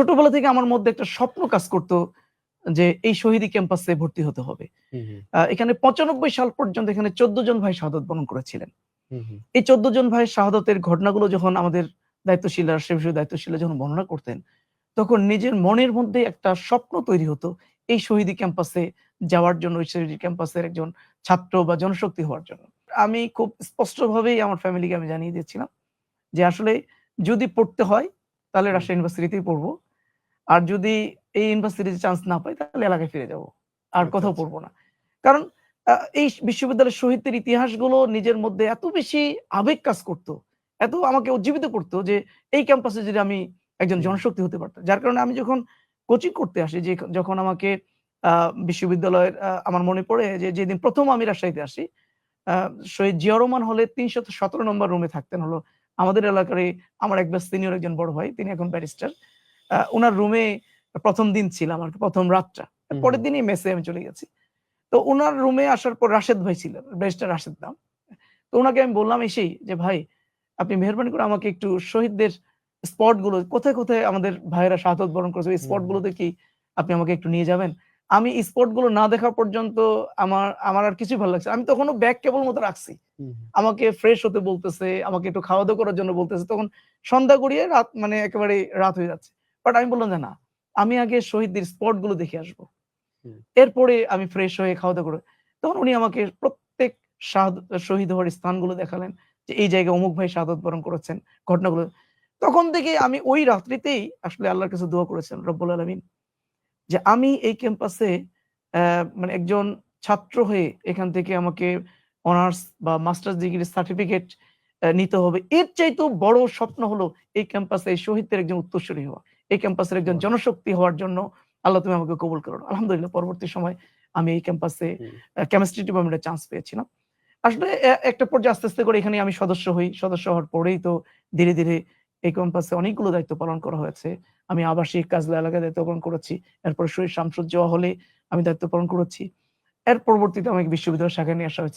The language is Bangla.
ছোটবেলা থেকে আমার মধ্যে একটা স্বপ্ন কাজ করতো যে এই শহীদি ক্যাম্পাসে ভর্তি হতে হবে। এখানে পঁচানব্বই সাল পর্যন্ত এখানে চোদ্দ জন ভাই শাহাদত বরণ করেছিলেন। এই চোদ্দ জন ভাই শাহাদতের ঘটনাগুলো যখন আমাদের দায়িত্বশীলরা সে বিষয়ে দায়িত্বশীলা যখন বর্ণনা করতেন তখন নিজের মনের মধ্যে একটা স্বপ্ন তৈরি হতো এই শহীদি ক্যাম্পাসে যাওয়ার জন্য ওই শহীদি ক্যাম্পাসের একজন ছাত্র বা জনশক্তি হওয়ার জন্য। আমি খুব স্পষ্টভাবেই আমার ফ্যামিলিকে আমি জানিয়ে দিয়েছিলাম যে আসলে যদি পড়তে হয় তাহলে। রাজশাহী ইউনিভার্সিটিতেই পড়ব। আর যদি এই ইউনিভার্সিটিতে চান্স না পাই তাহলে এলাকায় ফিরে যাব। আর আচ্ছা, কোথাও আচ্ছা। পড়ব না। কারণ এই বিশ্ববিদ্যালয়ের শহীদদের ইতিহাসগুলো নিজের মধ্যে এত বেশি আবেগ কাজ করতো এত আমাকে উজ্জীবিত করতো যে এই ক্যাম্পাসে যদি আমি একজন জনশক্তি হতে পারতাম। যার কারণে আমি যখন কোচিং করতে আসি যে যখন আমাকে আহ, বিশ্ববিদ্যালয়ের আমার মনে পড়ে যে যেদিন প্রথম আমি রাজশাহীতে আসি আহ, শহীদ জিয়া রহমান হলে তিনশত সতেরো নম্বর রুমে থাকতেন। হলো আমাদের এলাকারই আমার একবার সিনিয়র একজন বড় ভাই তিনি এখন ব্যারিস্টার ওনার রুমে প্রথম দিন ছিলাম আর প্রথম রাতটা। পরের দিনই মেসে আমি চলে গেছি। তো ওনার রুমে আসার পর রাশেদ ভাই ছিলেন ব্যারিস্টার রাশেদ নাম। তো ওনাকে আমি বললাম এসেই যে ভাই আপনি মেহরবানি করে আমাকে একটু শহীদদের স্পটগুলো কোথায় কোথায় আমাদের ভাইয়েরা শাহাদত বরণ করেছে স্পট গুলোতে কি আপনি আমাকে একটু নিয়ে যাবেন? আমি স্পটগুলো না দেখা পর্যন্ত আমার আমার আর কিছুই ভালো লাগছে আমি তখনও ব্যাগ কেবল মতো রাখছি। আমাকে ফ্রেশ হতে বলতেছে আমাকে একটু খাওয়া দাওয়া করার জন্য বলতেছে। তখন সন্ধ্যা গড়িয়ে রাত মানে একেবারে রাত হয়ে যাচ্ছে। বাট আমি বললাম যে না আমি আগে শহীদদের স্পটগুলো দেখে আসব। এরপরে আমি ফ্রেশ হয়ে খাওয়া দাওয়া করে তখন উনি আমাকে প্রত্যেক শহীদ হওয়ার স্থানগুলো দেখালেন যে এই জায়গায় অমুক ভাই শাহাদত বরণ করেছেন ঘটনাগুলো। তখন থেকে আমি ওই রাত্রিতেই আসলে আল্লাহর কাছে দোয়া করেছেন রব্বুল আলমিন যে আমি এই ক্যাম্পাসে আহ, মানে একজন ছাত্র হয়ে এখান থেকে আমাকে অনার্স বা মাস্টার্স ডিগ্রির সার্টিফিকেট নিতে হবে। এর চাইতেও বড় স্বপ্ন হলো এই ক্যাম্পাসে এই শহীদদের একজন উত্তরসূরি হওয়া। এই ক্যাম্পাসের একজন জনশক্তি হওয়ার জন্য আল্লাহ তুমি আমাকে কবুল করো। আলহামদুলিল্লাহ পরবর্তী সময় আমি এই ক্যাম্পাসে কেমিস্ট্রি ডিপার্টমেন্টে চান্স পেয়েছিলাম। আসলে একটা পর্যায়ে আস্তে আস্তে করে এখানে আমি সদস্য হই। সদস্য হওয়ার পরেই তো ধীরে ধীরে এই ক্যাম্পাসে অনেকগুলো দায়িত্ব পালন করা হয়েছে। আমি আবাসিক কাজলা এলাকায় দায়িত্ব পালন করেছি। এরপর শহীদ শামসুজ্জোয়া হলে আমি দায়িত্ব পালন করেছি। এর পরবর্তীতে আমাকে বিশ্ববিদ্যালয় শাখায় নিয়ে আসা হয়েছে।